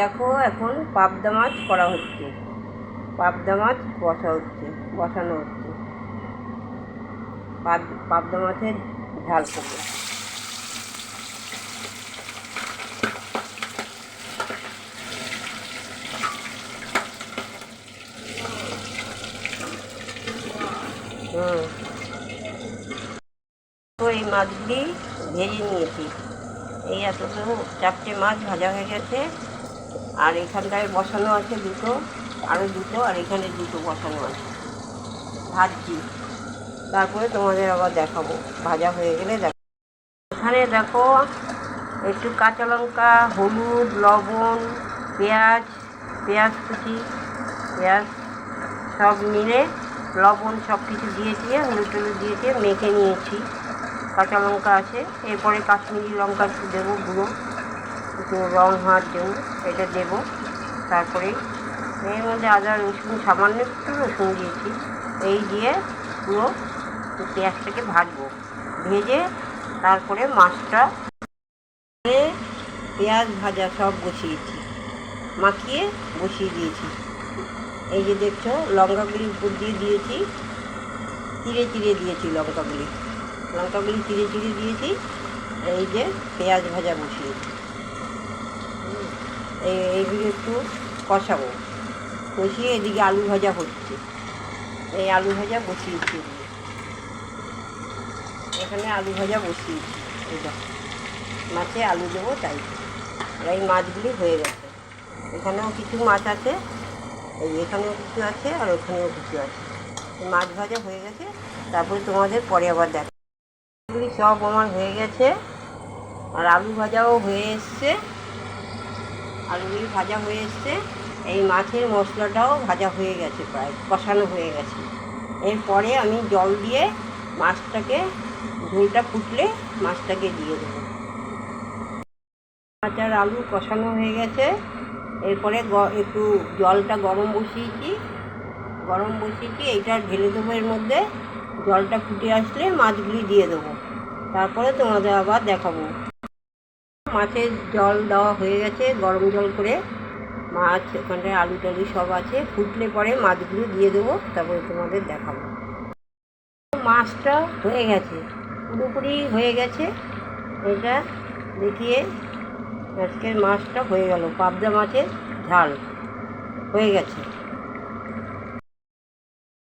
দেখো এখন পাবদা মাছ করা হচ্ছে। পাবদা মাছ বসা হচ্ছে, বসানো হচ্ছে। পাবদা মাছের ঝাল করবে। এই মাছগুলি ভেজে নিয়েছি। এই এতগুলো চারটে মাছ ভাজা হয়ে গেছে। আর এখানটায় বসানো আছে দুটো আরও দুটো, আর এখানে দুটো বসানো আছে। ভাজছি। তারপরে তোমাদের আবার দেখাবো। ভাজা হয়ে গেলে দেখো এখানে দেখো একটু কাঁচা লঙ্কা, হলুদ, লবণ, পেঁয়াজ পেঁয়াজ কুচি, পেঁয়াজ সব মিলে লবণ সব কিছু দিয়ে দিয়ে হলুদ টলুদ দিয়ে দিয়ে মেখে নিয়েছি। কাঁচা লঙ্কা আছে। এরপরে কাশ্মীরি লঙ্কা একটু দেবো, গুঁড়ো। একটু রং হওয়ার জন্য এটা দেবো। তারপরে এর মধ্যে আদা, রসুন, সামান্য একটু রসুন দিয়েছি। এই দিয়ে পুরো পেঁয়াজটাকে ভাজবো। ভেজে তারপরে মাছটা পেঁয়াজ ভাজা সব বসিয়েছি, মাখিয়ে বসিয়ে দিয়েছি। এই যে দেখছ, লঙ্কাগুলি উপর দিয়ে দিয়েছি, চিড়ে চিড়ে দিয়েছি লঙ্কাগুলি। লঙ্কাগুলি চিড়ে চিড়ে দিয়েছি, এই যে পেঁয়াজ ভাজা বসিয়েছি। এইগুলো একটু কষাবো। কষিয়ে এদিকে আলু ভাজা হচ্ছে। এই আলু ভাজা বসিয়েছি। এখানে আলু ভাজা বসিয়েছি। দেখো, মাছে আলু দেবো তাই। এই মাছগুলি হয়ে গেছে। এখানেও কিছু মাছ আছে। এই এখানেও কিছু আছে আর ওখানেও কিছু আছে। মাছ ভাজা হয়ে গেছে। তারপরে তোমাদের পরে আবার দেখ সব আমার হয়ে গেছে। আর আলু ভাজাও হয়ে এসছে। আলুগুলি ভাজা হয়ে এসছে। এই মাছের মশলাটাও ভাজা হয়ে গেছে প্রায়, কষানো হয়ে গেছে। এরপরে আমি জল দিয়ে মাছটাকে, ঝোলটা ফুটলে মাছটাকে দিয়ে দেবো। মাছ আর আলু কষানো হয়ে গেছে। এরপরে একটু জলটা গরম বসিয়েছি। গরম বসিয়েছি, এইটা ঢেলে দেবো এর মধ্যে। জলটা ফুটে আসলে মাছগুলি দিয়ে দেবো। তারপরে তোমাদের আবার দেখাবো। মাছের জল দেওয়া হয়ে গেছে, গরম জল করে। মাছ ওখানটায় আলু টালু সব আছে, ফুটলে পরে মাছগুলো দিয়ে দেবো, তারপরে তোমাদের দেখাবো। মাছটা হয়ে গেছে, পুরোপুরি হয়ে গেছে। এটা দেখিয়ে আজকের মাছটা হয়ে গেল, পাবদা মাছের ঝাল হয়ে গেছে।